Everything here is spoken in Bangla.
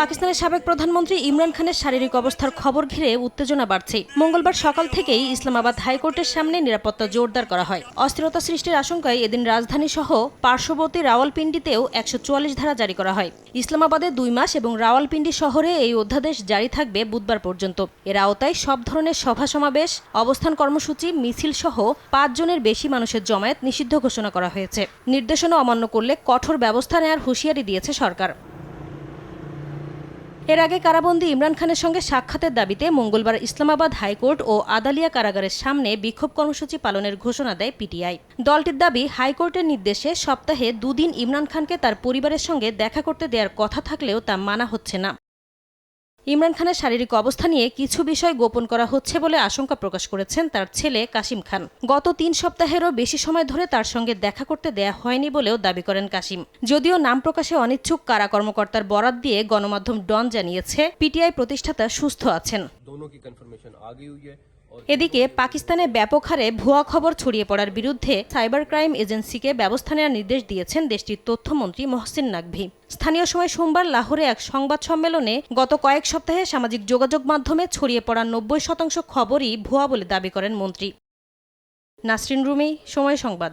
পাকিস্তানের সাবেক প্রধানমন্ত্রী ইমরান খানের শারীরিক অবস্থার খবর ঘিরে উত্তেজনা বাড়ছে। মঙ্গলবার সকাল থেকেই ইসলামাবাদ হাইকোর্টের সামনে নিরাপত্তা জোরদার করা হয়। অস্থিরতা সৃষ্টির আশঙ্কায় এদিন রাজধানী সহ পার্শ্ববর্তী রাওয়ালপিন্ডিতেও একশো চুয়াল্লিশ ধারা জারি করা হয়। ইসলামাবাদে দুই মাস এবং রাওয়ালপিন্ডি শহরে এই অধ্যাদেশ জারি থাকবে বুধবার পর্যন্ত। এর আওতায় সব ধরনের সভা সমাবেশ, অবস্থান কর্মসূচি, মিছিল সহ পাঁচ জনের বেশি মানুষের জমায়েত নিষিদ্ধ ঘোষণা করা হয়েছে। নির্দেশনা অমান্য করলে কঠোর ব্যবস্থা নেওয়ার হুঁশিয়ারি দিয়েছে সরকার। এর আগে কারাবন্দি ইমরান খানের সঙ্গে সাক্ষাতের দাবিতে মঙ্গলবার ইসলামাবাদ হাইকোর্ট ও আদালিয়া কারাগারের সামনে বিক্ষোভ কর্মসূচি পালনের ঘোষণা দেয় পিটিআই। দলটির দাবি, হাইকোর্টের নির্দেশে সপ্তাহে দুদিন ইমরান খানকে তার পরিবারের সঙ্গে দেখা করতে দেওয়ার কথা থাকলেও তা মানা হচ্ছে না। ইমরান খানের শারীরিক অবস্থা নিয়ে কিছু বিষয় গোপন করা হচ্ছে বলে আশঙ্কা প্রকাশ করেছেন তার ছেলে কাশিম খান। গত তিন সপ্তাহেরও বেশি সময় ধরে তার সঙ্গে দেখা করতে দেয়া হয়নি বলেও দাবি করেন কাশিম যদিও নাম প্রকাশে অনিচ্ছুক, কারা কর্মকর্তার বরাত দিয়ে গণমাধ্যম ডন জানিয়েছে, পিটিআই প্রতিষ্ঠাতা সুস্থ আছেন। এদিকে পাকিস্তানে ব্যাপক হারে ভুয়া খবর ছড়িয়ে পড়ার বিরুদ্ধে সাইবার ক্রাইম এজেন্সিকে ব্যবস্থা নেওয়ার নির্দেশ দিয়েছেন দেশটির তথ্যমন্ত্রী মহসিন নাকভি। স্থানীয় সময় সোমবার লাহোরে এক সংবাদ সম্মেলনে গত কয়েক সপ্তাহে সামাজিক যোগাযোগ মাধ্যমে ছড়িয়ে পড়া নব্বই শতাংশ খবরই ভুয়া বলে দাবি করেন মন্ত্রী। নাসরিন রুমি, সময় সংবাদ।